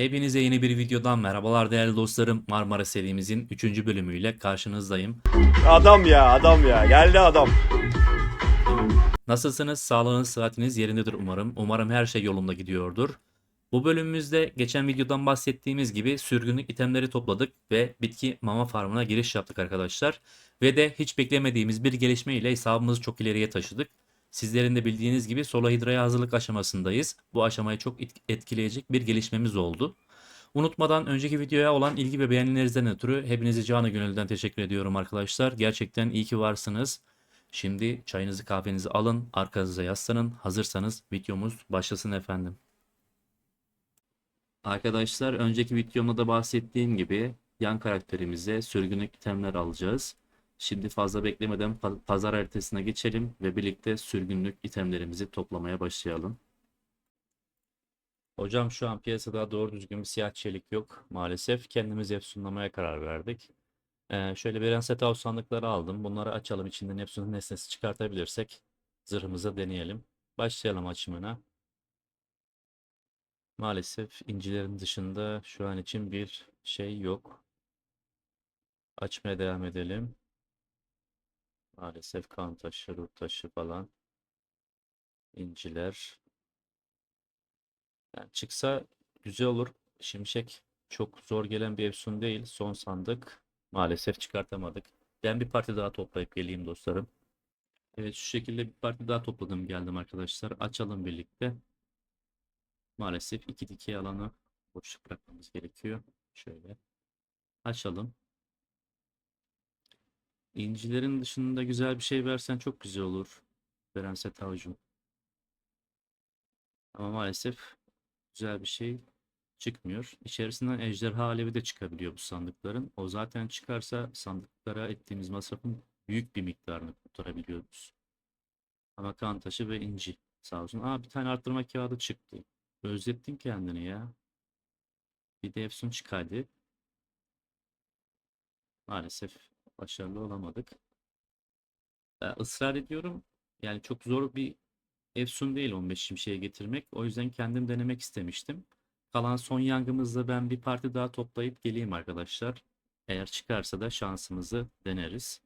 Hepinize yeni bir videodan merhabalar değerli dostlarım. Marmara serimizin 3. bölümüyle karşınızdayım. Adam ya adam ya geldi adam. Nasılsınız? Sağlığınız, sıhhatiniz yerindedir umarım. Umarım her şey yolunda gidiyordur. Bu bölümümüzde geçen videodan bahsettiğimiz gibi sürgünlük itemleri topladık ve bitki mama farmına giriş yaptık arkadaşlar. Ve de hiç beklemediğimiz bir gelişme ile hesabımızı çok ileriye taşıdık. Sizlerin de bildiğiniz gibi Sola Hidra'ya hazırlık aşamasındayız. Bu aşamayı çok et- etkileyecek bir gelişmemiz oldu. Unutmadan önceki videoya olan ilgi ve beğenilerinizden ötürü hepinize canı gönülden teşekkür ediyorum arkadaşlar. Gerçekten iyi ki varsınız. Şimdi çayınızı kahvenizi alın, arkanıza yaslanın. Hazırsanız videomuz başlasın efendim. Arkadaşlar önceki videomda da bahsettiğim gibi yan karakterimize sürgünlük itemler alacağız. Şimdi fazla beklemeden pa- pazar haritasına geçelim ve birlikte sürgünlük itemlerimizi toplamaya başlayalım. Hocam şu an piyasada doğru düzgün bir siyah çelik yok. Maalesef kendimiz efsunlamaya karar verdik. Ee, şöyle bir set house sandıkları aldım. Bunları açalım. İçinden hepsinin nesnesi çıkartabilirsek zırhımızı deneyelim. Başlayalım açımına. Maalesef incilerin dışında şu an için bir şey yok. Açmaya devam edelim. Maalesef kan taşı, ruh taşı falan. İnciler. Yani çıksa güzel olur. Şimşek çok zor gelen bir efsun değil. Son sandık. Maalesef çıkartamadık. Ben bir parti daha toplayıp geleyim dostlarım. Evet şu şekilde bir parti daha topladım geldim arkadaşlar. Açalım birlikte. Maalesef iki dikey alanı boşluk bırakmamız gerekiyor. Şöyle. Açalım. İncilerin dışında güzel bir şey versen çok güzel olur. Verense tavucum. Ama maalesef güzel bir şey çıkmıyor. İçerisinden ejderha alevi de çıkabiliyor bu sandıkların. O zaten çıkarsa sandıklara ettiğimiz masrafın büyük bir miktarını kurtarabiliyoruz. Ama kan taşı ve inci sağ olsun. Aa bir tane arttırma kağıdı çıktı. Özlettin kendini ya. Bir de Efsun çıkardı. Maalesef başarılı olamadık. Ee, ısrar ediyorum. Yani çok zor bir Efsun değil 15 şimşeğe getirmek. O yüzden kendim denemek istemiştim. Kalan son yangımızda ben bir parti daha toplayıp geleyim arkadaşlar. Eğer çıkarsa da şansımızı deneriz.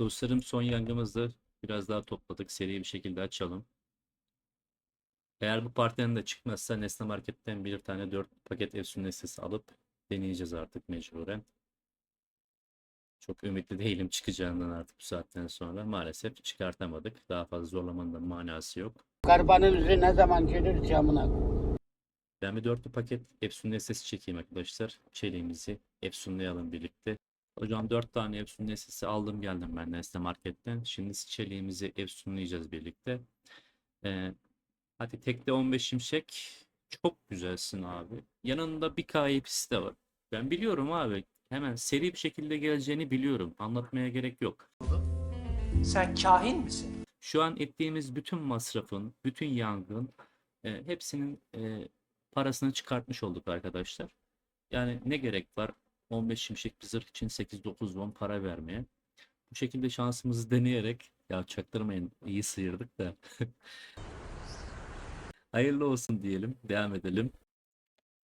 Dostlarım son yangımızda biraz daha topladık. Seri bir şekilde açalım. Eğer bu partiden de çıkmazsa Nesne Market'ten bir tane 4 paket Efsun nesnesi alıp deneyeceğiz artık mecburen. Çok ümitli değilim çıkacağından artık bu saatten sonra. Maalesef çıkartamadık. Daha fazla zorlamanın da manası yok. Garibanın yüzü ne zaman gelir camına? Ben bir dörtlü paket Efsun nesnesi çekeyim arkadaşlar. Çeliğimizi Efsunlayalım birlikte. Hocam 4 tane Efsun nesnesi aldım geldim ben Nesne Market'ten. Şimdi çeliğimizi Efsunlayacağız birlikte. Ee, hadi tekte 15 şimşek. Çok güzelsin abi. Yanında bir KYP'si de var. Ben biliyorum abi. Hemen seri bir şekilde geleceğini biliyorum. Anlatmaya gerek yok. Sen kahin misin? Şu an ettiğimiz bütün masrafın, bütün yangın e, hepsinin e, parasını çıkartmış olduk arkadaşlar. Yani ne gerek var 15 şimşek bir zırh için 8-9 won para vermeye. Bu şekilde şansımızı deneyerek ya çaktırmayın iyi sıyırdık da. Hayırlı olsun diyelim. Devam edelim.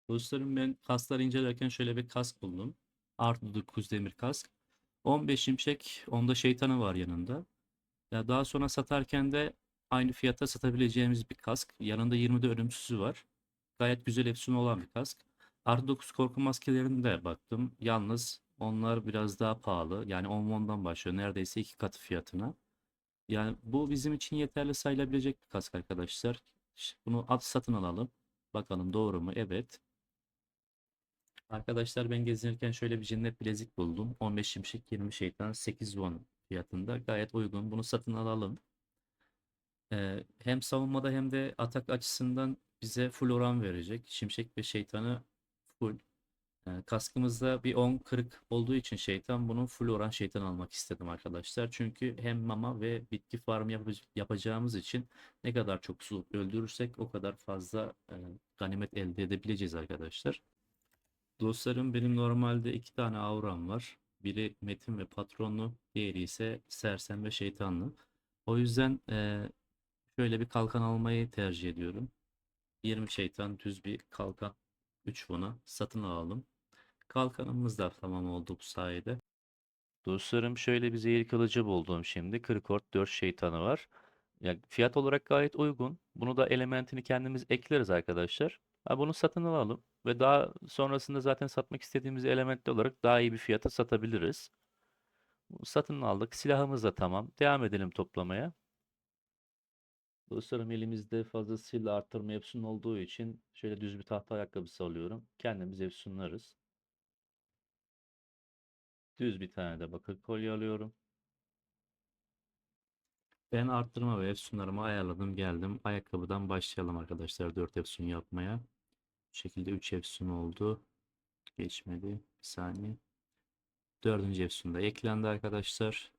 Dostlarım ben kasları incelerken şöyle bir kask buldum. Artı 9 demir kask. 15 şimşek, onda şeytanı var yanında. Ya daha sonra satarken de aynı fiyata satabileceğimiz bir kask. Yanında 20'de ölümsüzü var. Gayet güzel efsane olan bir kask. Artı 9 korku maskelerine de baktım. Yalnız onlar biraz daha pahalı. Yani 10 won'dan başlıyor. Neredeyse iki katı fiyatına. Yani bu bizim için yeterli sayılabilecek bir kask arkadaşlar. Bunu at satın alalım. Bakalım doğru mu? Evet. Arkadaşlar ben gezinirken şöyle bir cennet bilezik buldum. 15 şimşek 20 şeytan 8 won fiyatında. Gayet uygun. Bunu satın alalım. Ee, hem savunmada hem de atak açısından bize full oran verecek. Şimşek ve şeytanı full. Ee, kaskımızda bir 10 kırık olduğu için şeytan bunun full oran şeytan almak istedim arkadaşlar. Çünkü hem mama ve bitki farm yapı- yapacağımız için ne kadar çok su öldürürsek o kadar fazla e, ganimet elde edebileceğiz arkadaşlar. Dostlarım benim normalde iki tane auram var. Biri metin ve patronlu, diğeri ise sersem ve şeytanlı. O yüzden eee, şöyle bir kalkan almayı tercih ediyorum. 20 şeytan düz bir kalkan 3 won'a satın alalım. Kalkanımız da tamam oldu bu sayede. Dostlarım şöyle bir zehir kılıcı buldum şimdi. Kırkort 4 şeytanı var. Ya fiyat olarak gayet uygun. Bunu da elementini kendimiz ekleriz arkadaşlar. Ha, bunu satın alalım ve daha sonrasında zaten satmak istediğimiz elementli olarak daha iyi bir fiyata satabiliriz. Bunu satın aldık. Silahımız da tamam. Devam edelim toplamaya. Dostlarım elimizde fazlasıyla arttırma Efsun olduğu için şöyle düz bir tahta ayakkabısı alıyorum. Kendimiz Efsunlarız. Düz bir tane de bakır kolye alıyorum. Ben arttırma ve efsunlarımı ayarladım geldim. Ayakkabıdan başlayalım arkadaşlar 4 efsun yapmaya. Şekilde 3 efsun oldu. Geçmedi. Bir saniye. Dördüncü efsun da eklendi arkadaşlar.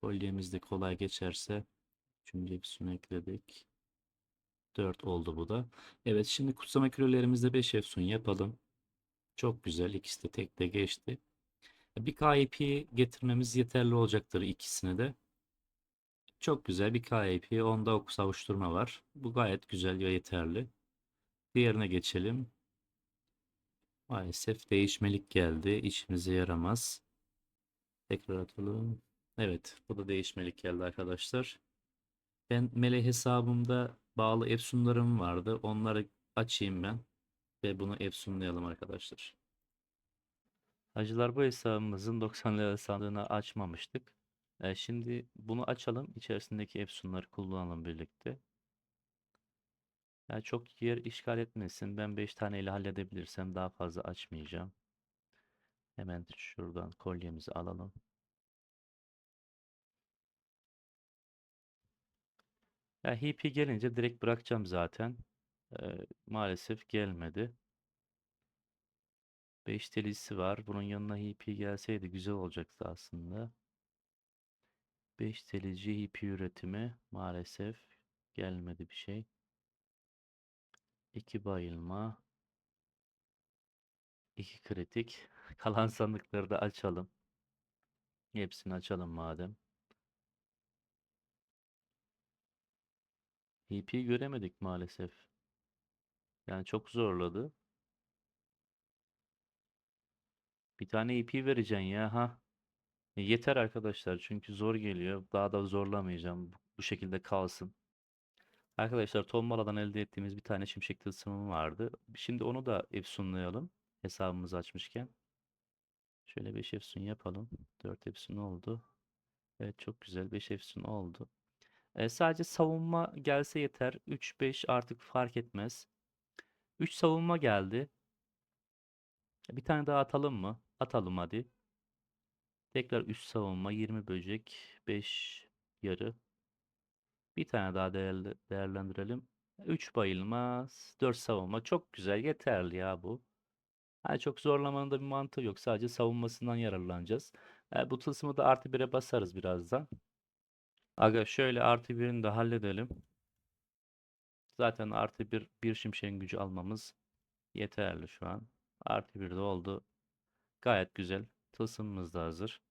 Kolyemiz de kolay geçerse. Üçüncü efsunu ekledik. 4 oldu bu da. Evet şimdi kutsama kürelerimizde 5 efsun yapalım. Çok güzel. İkisi de tek de geçti. Bir KIP getirmemiz yeterli olacaktır ikisine de. Çok güzel bir KIP. Onda ok savuşturma var. Bu gayet güzel ve yeterli. Diğerine geçelim. Maalesef değişmelik geldi. İşimize yaramaz. Tekrar atalım. Evet, bu da değişmelik geldi arkadaşlar. Ben Mele hesabımda bağlı efsunlarım vardı. Onları açayım ben ve bunu efsunlayalım arkadaşlar. Hacılar bu hesabımızın 90 lira sandığını açmamıştık. E, şimdi bunu açalım. İçerisindeki efsunları kullanalım birlikte. Yani çok yer işgal etmesin. Ben 5 taneyle halledebilirsem daha fazla açmayacağım. Hemen şuradan kolyemizi alalım. Ya HP gelince direkt bırakacağım zaten. E, maalesef gelmedi. 5 telisi var. Bunun yanına HP gelseydi güzel olacaktı aslında. 5 telici HP üretimi maalesef gelmedi bir şey. 2 bayılma. 2 kritik. Kalan sandıkları da açalım. Hepsini açalım madem. HP göremedik maalesef. Yani çok zorladı. Bir tane EP vereceksin ya ha. E, Yeter arkadaşlar çünkü zor geliyor. Daha da zorlamayacağım. Bu şekilde kalsın. Arkadaşlar tombaladan elde ettiğimiz bir tane şimşek tılsımım vardı. Şimdi onu da efsunlayalım. Hesabımızı açmışken. Şöyle 5 efsun yapalım. 4 efsun oldu. Evet çok güzel 5 efsun oldu. E, sadece savunma gelse yeter. 3-5 artık fark etmez. 3 savunma geldi. Bir tane daha atalım mı? Atalım hadi. Tekrar üst savunma 20 böcek 5 yarı. Bir tane daha değerli, değerlendirelim. 3 bayılmaz 4 savunma çok güzel yeterli ya bu. Yani çok zorlamanın da bir mantığı yok. Sadece savunmasından yararlanacağız. E, bu tılsımı da artı 1'e basarız birazdan. Aga şöyle artı 1'ini de halledelim. Zaten artı 1 bir şimşeğin gücü almamız yeterli şu an. Artı 1 de oldu. Gayet güzel. Tılsımımız da hazır.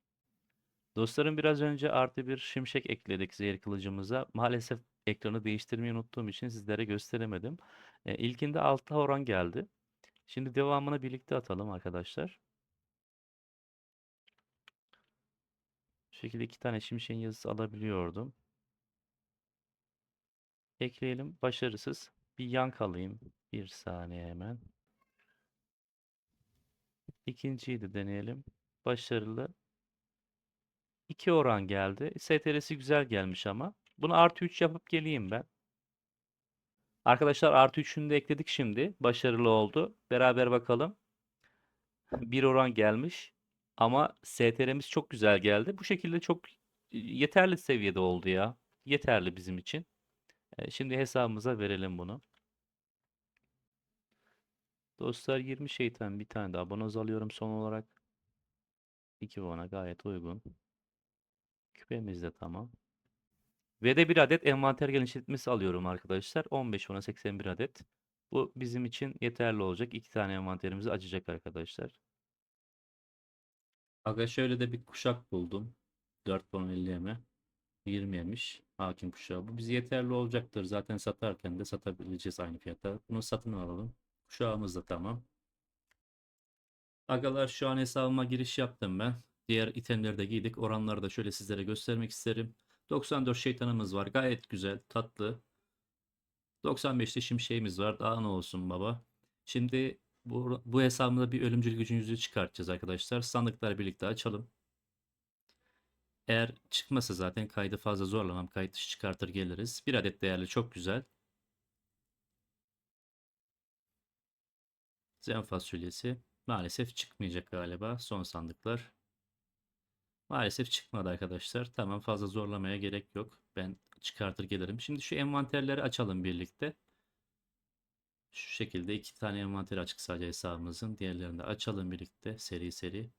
Dostlarım biraz önce artı bir şimşek ekledik zehir kılıcımıza. Maalesef ekranı değiştirmeyi unuttuğum için sizlere gösteremedim. E, ilkinde 6 oran geldi. Şimdi devamını birlikte atalım arkadaşlar. Bu şekilde iki tane şimşeğin yazısı alabiliyordum. Ekleyelim. Başarısız. Bir yank alayım. Bir saniye hemen. İkinciyi de deneyelim. Başarılı. 2 oran geldi. STR'si güzel gelmiş ama. Bunu artı 3 yapıp geleyim ben. Arkadaşlar artı 3'ünü de ekledik şimdi. Başarılı oldu. Beraber bakalım. 1 oran gelmiş. Ama STR'miz çok güzel geldi. Bu şekilde çok yeterli seviyede oldu ya. Yeterli bizim için. E, Şimdi hesabımıza verelim bunu. Dostlar 20 şeytan bir tane daha abonoz alıyorum son olarak. 2 bona gayet uygun. Küpemiz de tamam. Ve de bir adet envanter genişletmesi alıyorum arkadaşlar. 15 ona 81 adet. Bu bizim için yeterli olacak. 2 tane envanterimizi açacak arkadaşlar. Aga şöyle de bir kuşak buldum. 4 bon 50'me. 20 yemiş hakim kuşağı. Bu bize yeterli olacaktır. Zaten satarken de satabileceğiz aynı fiyata. Bunu satın alalım. Kuşağımız da tamam. Agalar şu an hesabıma giriş yaptım ben. Diğer itemleri de giydik. Oranları da şöyle sizlere göstermek isterim. 94 şeytanımız var. Gayet güzel, tatlı. 95'te şimşeğimiz var. Daha ne olsun baba. Şimdi bu, bu hesabımda bir ölümcül gücün yüzüğü çıkartacağız arkadaşlar. Sandıklar birlikte açalım. Eğer çıkmasa zaten kaydı fazla zorlamam. Kayıt dışı çıkartır geliriz. Bir adet değerli çok güzel. Zen fasulyesi. Maalesef çıkmayacak galiba son sandıklar. Maalesef çıkmadı arkadaşlar. Tamam fazla zorlamaya gerek yok. Ben çıkartır gelirim. Şimdi şu envanterleri açalım birlikte. Şu şekilde iki tane envanter açık sadece hesabımızın. Diğerlerini de açalım birlikte seri seri.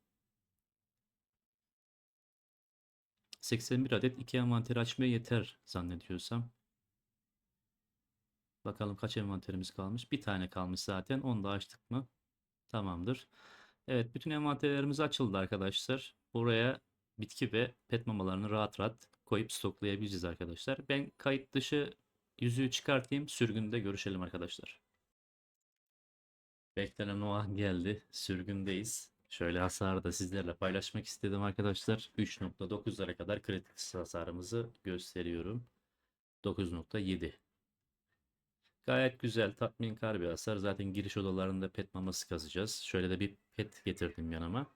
81 adet iki envanteri açmaya yeter zannediyorsam. Bakalım kaç envanterimiz kalmış. Bir tane kalmış zaten. Onu da açtık mı? Tamamdır. Evet bütün envanterlerimiz açıldı arkadaşlar. Buraya bitki ve pet mamalarını rahat rahat koyup stoklayabileceğiz arkadaşlar. Ben kayıt dışı yüzüğü çıkartayım. Sürgünde görüşelim arkadaşlar. Beklenen o an geldi. Sürgündeyiz. Şöyle hasarı da sizlerle paylaşmak istedim arkadaşlar. 3.9'lara kadar kritik hasarımızı gösteriyorum. 9.7. Gayet güzel, tatminkar bir hasar. Zaten giriş odalarında pet maması kazacağız. Şöyle de bir pet getirdim yanıma.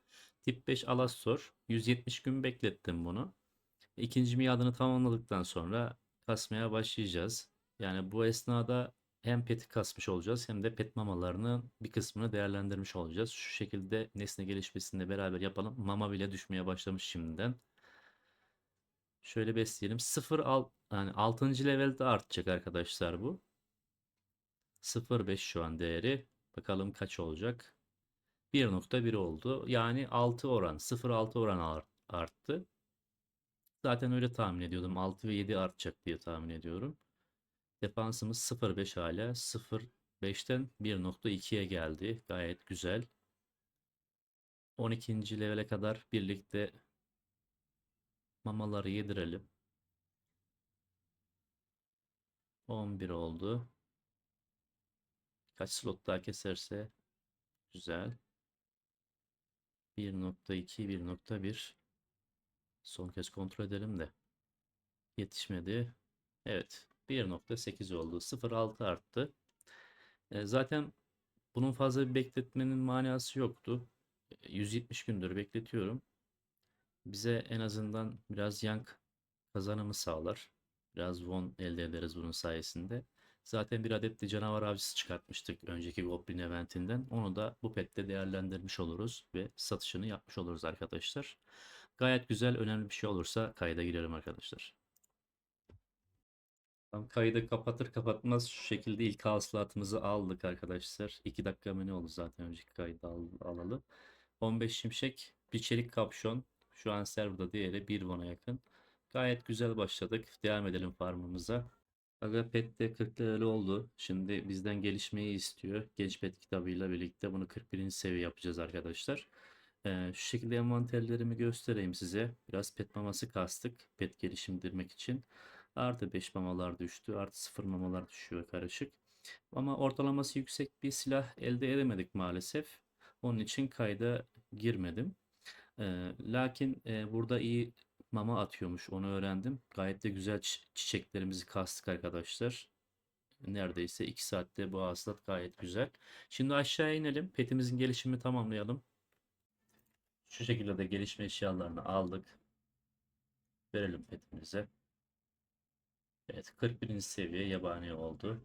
Tip 5 Alastor. 170 gün beklettim bunu. İkinci miadını tamamladıktan sonra kasmaya başlayacağız. Yani bu esnada hem peti kasmış olacağız hem de pet mamalarının bir kısmını değerlendirmiş olacağız. Şu şekilde nesne gelişmesini beraber yapalım. Mama bile düşmeye başlamış şimdiden. Şöyle besleyelim. 0 al yani 6. levelde artacak arkadaşlar bu. 0.5 şu an değeri. Bakalım kaç olacak. 1.1 oldu. Yani 6 oran. 0.6 oran art- arttı. Zaten öyle tahmin ediyordum. 6 ve 7 artacak diye tahmin ediyorum. Defansımız 0.5 hala. 0.5'ten 1.2'ye geldi. Gayet güzel. 12. levele kadar birlikte mamaları yedirelim. 11 oldu. Kaç slot daha keserse güzel. 1.2 1.1 Son kez kontrol edelim de. Yetişmedi. Evet. 1.8 oldu. 0.6 arttı. E, zaten bunun fazla bir bekletmenin manası yoktu. E, 170 gündür bekletiyorum. Bize en azından biraz yank kazanımı sağlar. Biraz won elde ederiz bunun sayesinde. Zaten bir adet de canavar avcısı çıkartmıştık önceki Goblin eventinden. Onu da bu pette değerlendirmiş oluruz ve satışını yapmış oluruz arkadaşlar. Gayet güzel, önemli bir şey olursa kayda girelim arkadaşlar. Tam kaydı kapatır kapatmaz şu şekilde ilk hasılatımızı aldık arkadaşlar. 2 dakika mı ne oldu zaten önceki kaydı al, alalı. 15 şimşek, bir çelik kapşon. Şu an serverda diğeri 1 won'a yakın. Gayet güzel başladık. Devam edelim farmımıza. Aga pet de 40 level oldu. Şimdi bizden gelişmeyi istiyor. Genç pet kitabıyla birlikte bunu 41. seviye yapacağız arkadaşlar. Ee, şu şekilde envanterlerimi göstereyim size. Biraz pet maması kastık. Pet gelişimdirmek için. Artı 5 mamalar düştü. Artı 0 mamalar düşüyor karışık. Ama ortalaması yüksek bir silah elde edemedik maalesef. Onun için kayda girmedim. Ee, lakin e, burada iyi mama atıyormuş onu öğrendim. Gayet de güzel çi- çiçeklerimizi kastık arkadaşlar. Neredeyse 2 saatte bu hasılat gayet güzel. Şimdi aşağı inelim. Petimizin gelişimini tamamlayalım. Şu şekilde de gelişme eşyalarını aldık. Verelim petimize. Evet 41. seviye yabani oldu.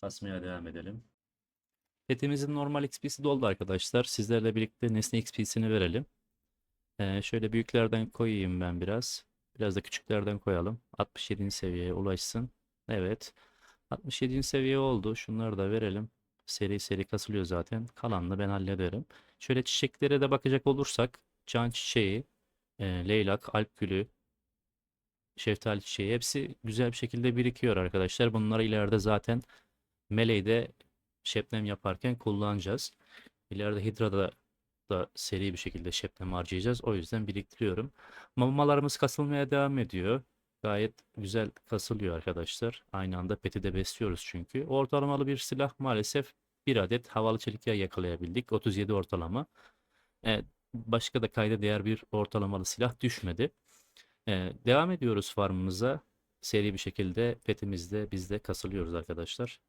Kasmaya devam edelim. Petimizin normal XP'si doldu arkadaşlar. Sizlerle birlikte nesne XP'sini verelim. Ee, şöyle büyüklerden koyayım ben biraz. Biraz da küçüklerden koyalım. 67. seviyeye ulaşsın. Evet. 67. seviye oldu. Şunları da verelim. Seri seri kasılıyor zaten. Kalanını ben hallederim. Şöyle çiçeklere de bakacak olursak can çiçeği, e, leylak, alp gülü, şeftali çiçeği hepsi güzel bir şekilde birikiyor arkadaşlar. Bunları ileride zaten Melee'de şebnem yaparken kullanacağız. İleride Hidra'da da seri bir şekilde şebnem harcayacağız. O yüzden biriktiriyorum. Mamalarımız kasılmaya devam ediyor. Gayet güzel kasılıyor arkadaşlar. Aynı anda peti de besliyoruz çünkü. Ortalamalı bir silah maalesef bir adet havalı çelik yay yakalayabildik. 37 ortalama. Evet, başka da kayda değer bir ortalamalı silah düşmedi. Ee, devam ediyoruz farmımıza. Seri bir şekilde petimizde biz de kasılıyoruz arkadaşlar.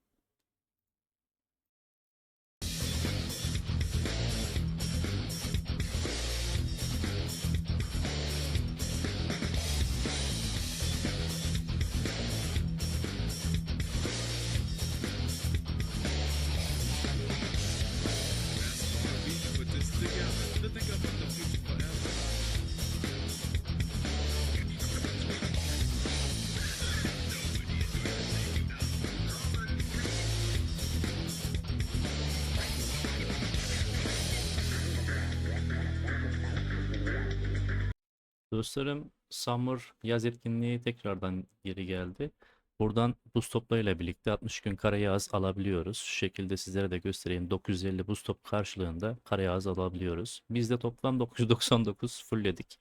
Dostlarım Summer yaz etkinliği tekrardan geri geldi. Buradan buz toplarıyla birlikte 60 gün kara yağız alabiliyoruz. Şu şekilde sizlere de göstereyim. 950 buz top karşılığında kara yağız alabiliyoruz. Biz de toplam 999 fullledik.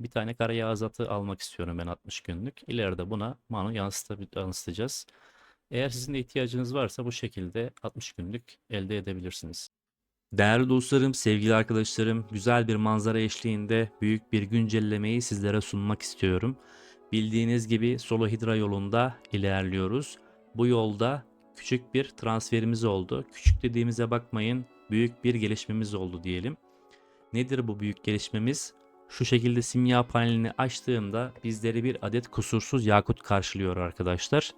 Bir tane kara yağız atı almak istiyorum ben 60 günlük. İleride buna manu yansıtacağız. Eğer sizin de ihtiyacınız varsa bu şekilde 60 günlük elde edebilirsiniz. Değerli dostlarım, sevgili arkadaşlarım, güzel bir manzara eşliğinde büyük bir güncellemeyi sizlere sunmak istiyorum. Bildiğiniz gibi Solo Hydra yolunda ilerliyoruz. Bu yolda küçük bir transferimiz oldu. Küçük dediğimize bakmayın, büyük bir gelişmemiz oldu diyelim. Nedir bu büyük gelişmemiz? Şu şekilde simya panelini açtığımda bizleri bir adet kusursuz yakut karşılıyor arkadaşlar.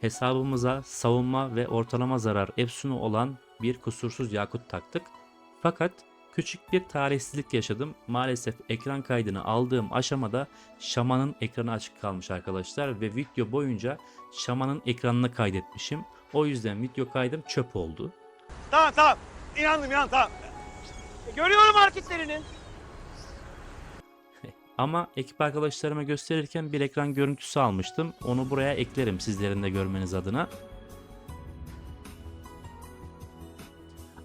Hesabımıza savunma ve ortalama zarar epsunu olan bir kusursuz yakut taktık. Fakat küçük bir talihsizlik yaşadım. Maalesef ekran kaydını aldığım aşamada şamanın ekranı açık kalmış arkadaşlar ve video boyunca şamanın ekranını kaydetmişim. O yüzden video kaydım çöp oldu. Tamam tamam. İnandım inandım tamam. Görüyorum hareketlerini. Ama ekip arkadaşlarıma gösterirken bir ekran görüntüsü almıştım. Onu buraya eklerim sizlerin de görmeniz adına.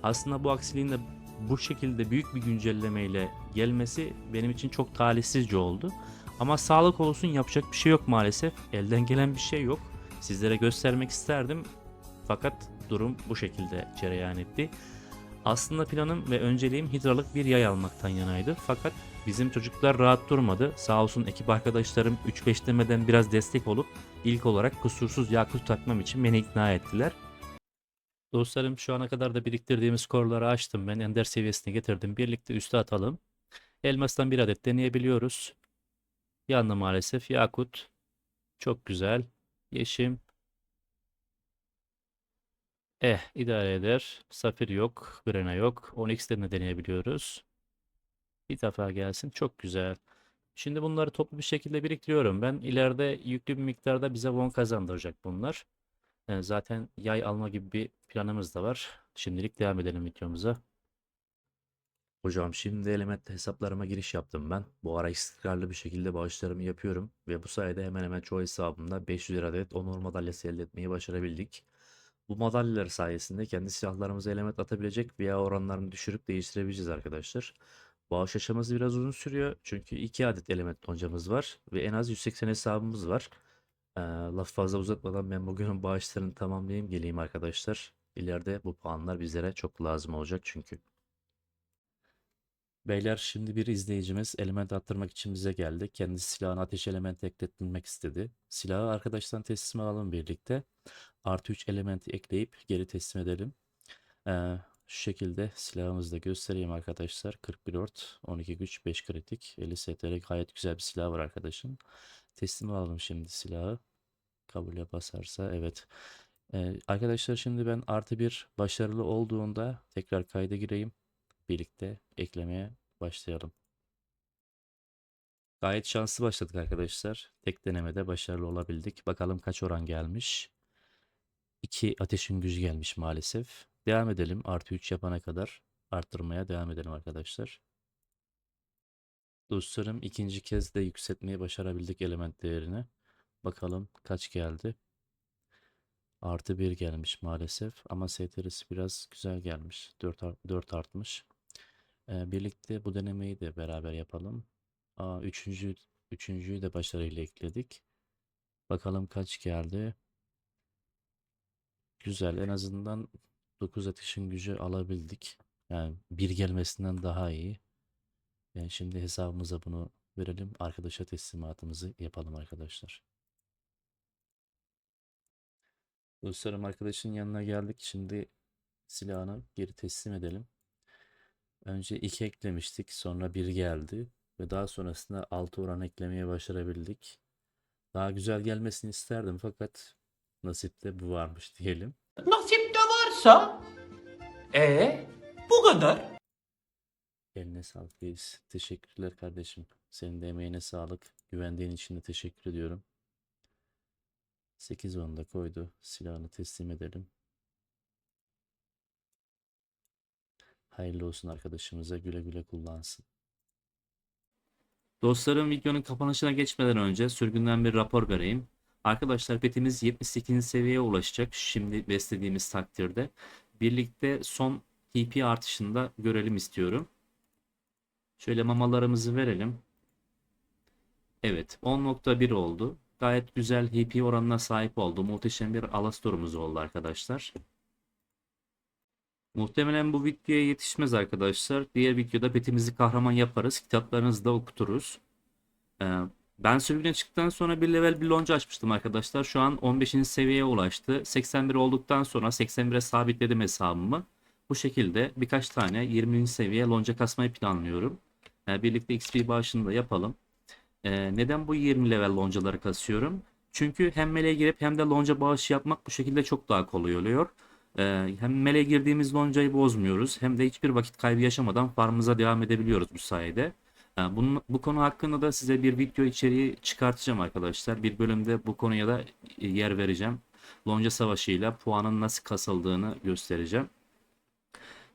Aslında bu aksiliğin de bu şekilde büyük bir güncellemeyle gelmesi benim için çok talihsizce oldu. Ama sağlık olsun yapacak bir şey yok maalesef. Elden gelen bir şey yok. Sizlere göstermek isterdim. Fakat durum bu şekilde cereyan etti. Aslında planım ve önceliğim hidralık bir yay almaktan yanaydı. Fakat bizim çocuklar rahat durmadı. Sağ olsun ekip arkadaşlarım 3-5 demeden biraz destek olup ilk olarak kusursuz yakut takmam için beni ikna ettiler. Dostlarım şu ana kadar da biriktirdiğimiz skorları açtım ben. Ender seviyesine getirdim. Birlikte üste atalım. Elmastan bir adet deneyebiliyoruz. Yandı maalesef. Yakut. Çok güzel. Yeşim. Eh idare eder. Safir yok. Brena yok. Onyx'ten de deneyebiliyoruz. Bir defa gelsin. Çok güzel. Şimdi bunları toplu bir şekilde biriktiriyorum. Ben ileride yüklü bir miktarda bize won kazandıracak bunlar. Zaten yay alma gibi bir planımız da var. Şimdilik devam edelim videomuza. Hocam şimdi element hesaplarıma giriş yaptım ben. Bu ara istikrarlı bir şekilde bağışlarımı yapıyorum. Ve bu sayede hemen hemen çoğu hesabımda 500 adet onur madalyası elde etmeyi başarabildik. Bu madalyalar sayesinde kendi silahlarımıza element atabilecek veya oranlarını düşürüp değiştirebileceğiz arkadaşlar. Bağış aşaması biraz uzun sürüyor. Çünkü 2 adet element loncamız var. Ve en az 180 hesabımız var. Laf fazla uzatmadan ben bugünün bağışlarını tamamlayayım geleyim arkadaşlar. İleride bu puanlar bizlere çok lazım olacak çünkü. Beyler şimdi bir izleyicimiz element attırmak için bize geldi. Kendisi silahına ateş elementi eklettirmek istedi. Silahı arkadaştan teslim alalım birlikte. Artı 3 elementi ekleyip geri teslim edelim. Ee, şu şekilde silahımızı da göstereyim arkadaşlar. 41 ort, 12 güç, 5 kritik, 50 STR gayet güzel bir silah var arkadaşın. Teslim alalım şimdi silahı. Kabule basarsa evet. Ee, arkadaşlar şimdi ben artı bir başarılı olduğunda tekrar kayda gireyim. Birlikte eklemeye başlayalım. Gayet şanslı başladık arkadaşlar. Tek denemede başarılı olabildik. Bakalım kaç oran gelmiş. 2 ateşin gücü gelmiş maalesef. Devam edelim. Artı 3 yapana kadar arttırmaya devam edelim arkadaşlar. Dostlarım ikinci kez de yükseltmeyi başarabildik element değerini. Bakalım kaç geldi. Artı 1 gelmiş maalesef ama STR'si biraz güzel gelmiş. 4, 4 artmış. Ee, birlikte bu denemeyi de beraber yapalım. Aa, üçüncü, üçüncüyü de başarıyla ekledik. Bakalım kaç geldi. Güzel. En azından 9 ateşin gücü alabildik. Yani bir gelmesinden daha iyi. Yani şimdi hesabımıza bunu verelim. Arkadaşa teslimatımızı yapalım arkadaşlar. Dostlarım arkadaşın yanına geldik. Şimdi silahını geri teslim edelim. Önce 2 eklemiştik. Sonra 1 geldi. Ve daha sonrasında 6 oran eklemeye başarabildik. Daha güzel gelmesini isterdim fakat nasipte bu varmış diyelim. Nasipte varsa. Ee, bu kadar. Eline sağlık reis. Teşekkürler kardeşim. Senin de emeğine sağlık. Güvendiğin için de teşekkür ediyorum. 8 da koydu. Silahını teslim edelim. Hayırlı olsun arkadaşımıza. Güle güle kullansın. Dostlarım videonun kapanışına geçmeden önce sürgünden bir rapor vereyim. Arkadaşlar petimiz 78. seviyeye ulaşacak. Şimdi beslediğimiz takdirde. Birlikte son TP artışını da görelim istiyorum. Şöyle mamalarımızı verelim. Evet 10.1 oldu. Gayet güzel HP oranına sahip oldu. Muhteşem bir Alastor'umuz oldu arkadaşlar. Muhtemelen bu videoya yetişmez arkadaşlar. Diğer videoda petimizi kahraman yaparız. Kitaplarınızı da okuturuz. Ee, ben sürgüne çıktıktan sonra bir level bir lonca açmıştım arkadaşlar. Şu an 15. seviyeye ulaştı. 81 olduktan sonra 81'e sabitledim hesabımı. Bu şekilde birkaç tane 20. seviye lonca kasmayı planlıyorum. Ee, birlikte XP bağışını da yapalım. Ee, neden bu 20 level loncaları kasıyorum? Çünkü hem meleğe girip hem de lonca bağışı yapmak bu şekilde çok daha kolay oluyor. Ee, hem meleğe girdiğimiz loncayı bozmuyoruz hem de hiçbir vakit kaybı yaşamadan farmımıza devam edebiliyoruz bu sayede. Ee, bunun, bu konu hakkında da size bir video içeriği çıkartacağım arkadaşlar. Bir bölümde bu konuya da yer vereceğim. Lonca savaşıyla puanın nasıl kasıldığını göstereceğim.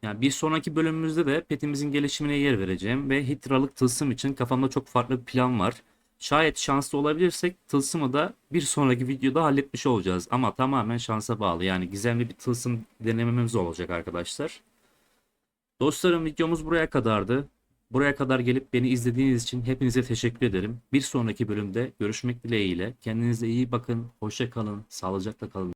Yani bir sonraki bölümümüzde de petimizin gelişimine yer vereceğim ve hidralık tılsım için kafamda çok farklı bir plan var. Şayet şanslı olabilirsek tılsımı da bir sonraki videoda halletmiş olacağız. Ama tamamen şansa bağlı. Yani gizemli bir tılsım denememiz olacak arkadaşlar. Dostlarım videomuz buraya kadardı. Buraya kadar gelip beni izlediğiniz için hepinize teşekkür ederim. Bir sonraki bölümde görüşmek dileğiyle. Kendinize iyi bakın. Hoşça kalın. Sağlıcakla kalın.